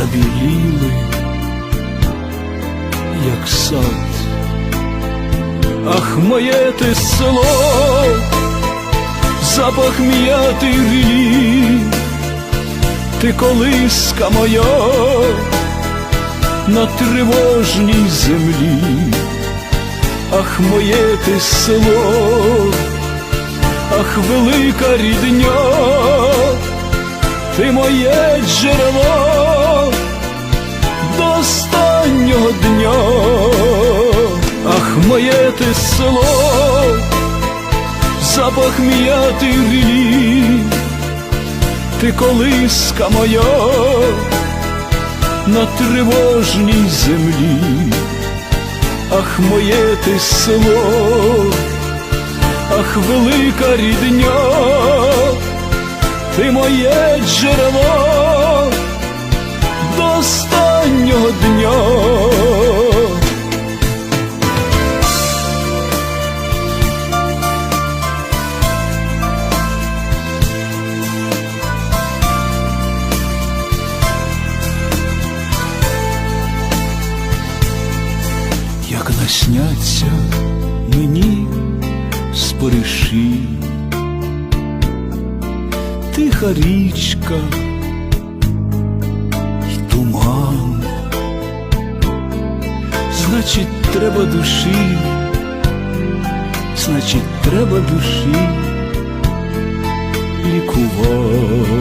забіліли, як сад. Ах, моє ти село, запах м'яти рілі, ти колиска моя на тривожній землі. Ах, моє ти село, ах, велика рідня, ти моє джерело моє ти село, запах м'яти рілі, ти колиска моя на тривожній землі, ах, моє ти село, ах, велика рідня. Ти моє джерело до Як насняться мені спориші тиха річка й туман, значить, треба душі, значить, треба душі лікуватись